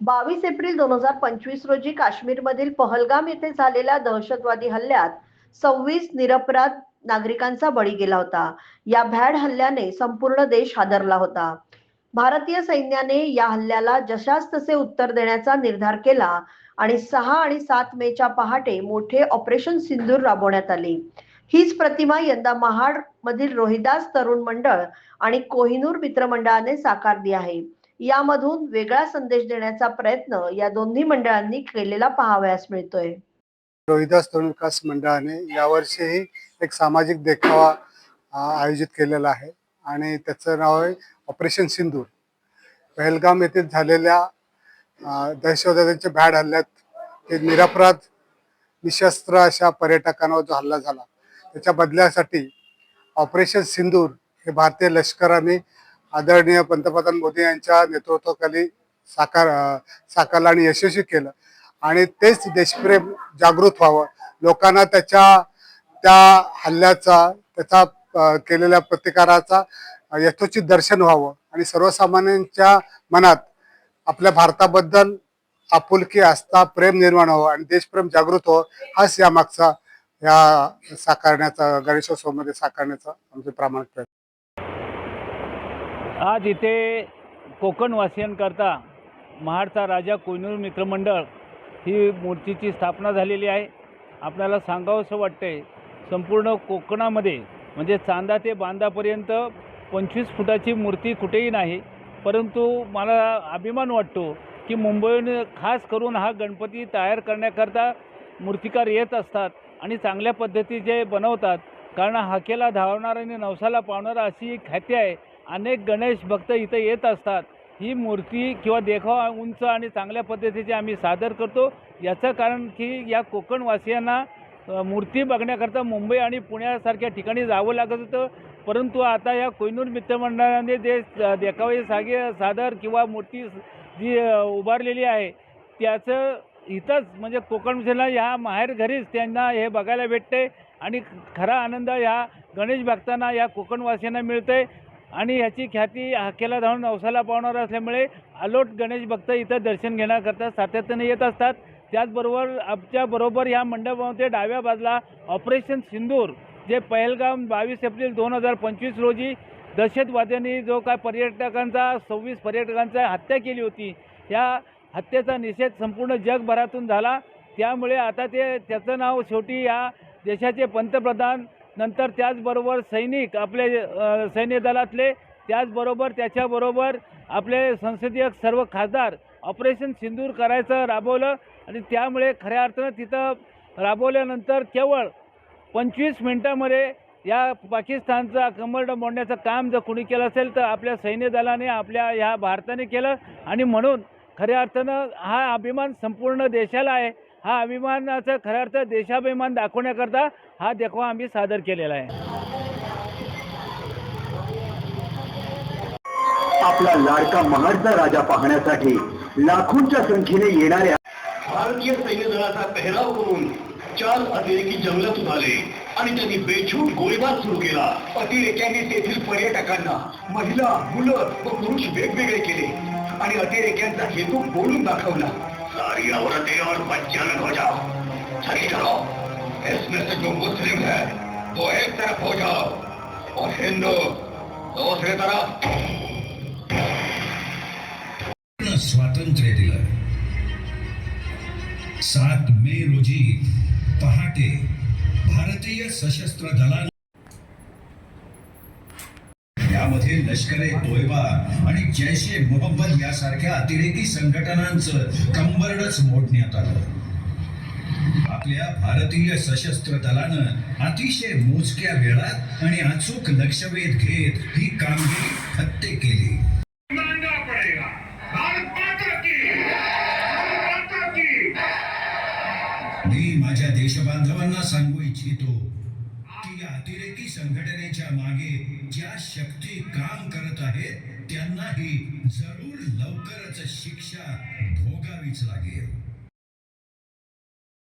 बावीस एप्रिल दोन हजार पंचवीस रोजी काश्मीरमधील पहलगाम येथे झालेल्या दहशतवादी हल्ल्यात सव्वीस निरपराध नागरिकांचा बळी गेला होता. या भ्याड हल्ल्याने संपूर्ण देश हादरला होता. भारतीय सैन्याने या हल्ल्याला जशास तसे उत्तर देण्याचा निर्धार केला आणि सहा आणि सात मेच्या पहाटे मोठे ऑपरेशन सिंदूर राबवण्यात आले. हीच प्रतिमा यंदा महाड मधील रोहिदास तरुण मंडळ आणि कोहिनूर मित्रमंडळाने साकारली आहे. यामधून वेगळा संदेश देण्याचा प्रयत्न या दोन्ही मंडळांनी केलेला पाहावयास मिळतोय. रोहिदास तरुण विकास मंडळाने यावर्षीही एक सामाजिक देखावा आयोजित केलेला आहे आणि त्याचं नाव आहे ऑपरेशन सिंधूर पहलगाम येथे झालेल्या अ, दहशतवाद्यांच्या भ्याड हल्ल्यात हे निरपराध निशस्त्र अशा पर्यटकांवर जो हल्ला झाला त्याच्या बदल्यासाठी ऑपरेशन सिंदूर हे भारतीय लष्कराने आदरणीय पंतप्रधान मोदी यांच्या नेतृत्वाखाली साकार साकारला आणि यशस्वी केलं. आणि तेच देशप्रेम जागृत व्हावं. लोकांना त्याच्या त्या हल्ल्याचा त्याचा केलेल्या प्रतिकाराचा यथोचित दर्शन व्हावं. आणि सर्वसामान्यांच्या मनात आपल्या भारताबद्दल आपुलकी आस्था प्रेम निर्माण व्हावं आणि देशप्रेम जागृत व्हावं हाच यामागचा या साकारण्याचा गणेशोत्सवामध्ये साकारण्याचा आमचे प्रामाणिक प्रयत्न. आज इथे कोकणवासियांकरता महाडचा राजा कोयनूर मित्रमंडळ ही मूर्तीची स्थापना झालेली आहे. आपल्याला सांगावंसं वाटतंय संपूर्ण कोकणामध्ये म्हणजे चांदा ते बांदापर्यंत पंचवीस फुटाची मूर्ती कुठेही नाही परंतु मला अभिमान वाटतो की मुंबईने खास करून हा गणपती तयार करण्याकरता मूर्तिकार येत असतात आणि चांगल्या पद्धतीचे बनवतात. कारण हाकेला धावणार आणि नवसाला पावणारा अशी एक ख्याती आहे अनेक गणेश भक्त इथं येत असतात. ही मूर्ती किंवा देखावा उंच आणि चांगल्या पद्धतीची आम्ही सादर करतो. याचं कारण की या कोकणवासियांना मूर्ती बघण्याकरता मुंबई आणि पुण्यासारख्या ठिकाणी जावं लागत होतं. परंतु आता या कोहिनूर मित्रमंडळाने जे देखावे सागे सादर किंवा मूर्ती जी उभारलेली आहे त्याचं इथंच म्हणजे कोकणला ह्या माहेर घरीच त्यांना हे बघायला भेटते. आणि खरा आनंद ह्या गणेश भक्तांना या कोकणवासियांना मिळते आणि ह्याची ख्याती हाकेला धावून नवसाला पावणार असल्यामुळे आलोट गणेश भक्त इथं दर्शन घेण्याकरता सातत्याने येत असतात. त्याचबरोबर आमच्याबरोबर या मंडपामध्ये डाव्या बाजूला ऑपरेशन सिंदूर जे पहलगाम बावीस एप्रिल दोन हजार पंचवीस रोजी दहशतवाद्यांनी जो काय पर्यटकांचा सव्वीस पर्यटकांचा हत्या केली होती या हत्येचा निषेध संपूर्ण जगभरातून झाला. त्यामुळे आता ते त्याचं नाव शेवटी या देशाचे पंतप्रधान नंतर त्याचबरोबर सैनिक आपले सैन्य दलातले त्याचबरोबर त्याच्याबरोबर आपले संसदीय सर्व खासदार ऑपरेशन सिंदूर करायचं राबवलं आणि त्यामुळे खऱ्या अर्थानं तिथं राबवल्यानंतर केवळ पंचवीस मिनटामध्ये या पाकिस्तानचा कमरड मोडण्याचं काम जर कुणी केलं असेल तर आपल्या सैन्य दलाने आपल्या ह्या भारताने केलं आणि म्हणून खऱ्या अर्थानं हा अभिमान संपूर्ण देशाला आहे. हा अभिमानाचं खऱ्या अर्थ देशाभिमान दाखवण्याकरता हा देखावा आम्ही सादर केलेला आहे. आपला लाडका महाडचा राजा पाहण्यासाठी लाखोंच्या संख्येने येणाऱ्या भारतीय सैन्य दलाचा पेहराव करून चार अतिरेकी जंगलातून आले आणि त्यांनी बेछूट गोळीबार सुरू केला. अतिरेक्यांनी तेथील पर्यटकांना महिला मुलं व पुरुष वेगवेगळे केले आणि अतिरेक्यांचा हेतू बोलून दाखवला. सारी औरतें और बच्चन हो जाओ। चली चलो। इसमें से जो मुस्लिम है, वो एक तरफ़ हो जाओ और हिंदू दूसरी तरफ़। स्वातंत्र्य दिलं। सात मे रोजी पहाटे भारतीय सशस्त्र दलाने लष्कर ए तोयबा आणि जैश ए मोहम्मद यासारख्या अतिरेकी संघटनांचं कंबरडच मोडण्यात आलं. आपल्या भारतीय सशस्त्र दलानं अतिशय मोजक्या वेळात आणि अचूक लक्षवेध घेत ही कामगिरी फत्ते केली. मी माझ्या देशबांधवांना सांगू इच्छितो की या अतिरेकी संघटनेच्या मागे ज्या शक्ती काम करत आहेत त्यांनाही जरूर लवकरच शिक्षा भोगावीच लागेल.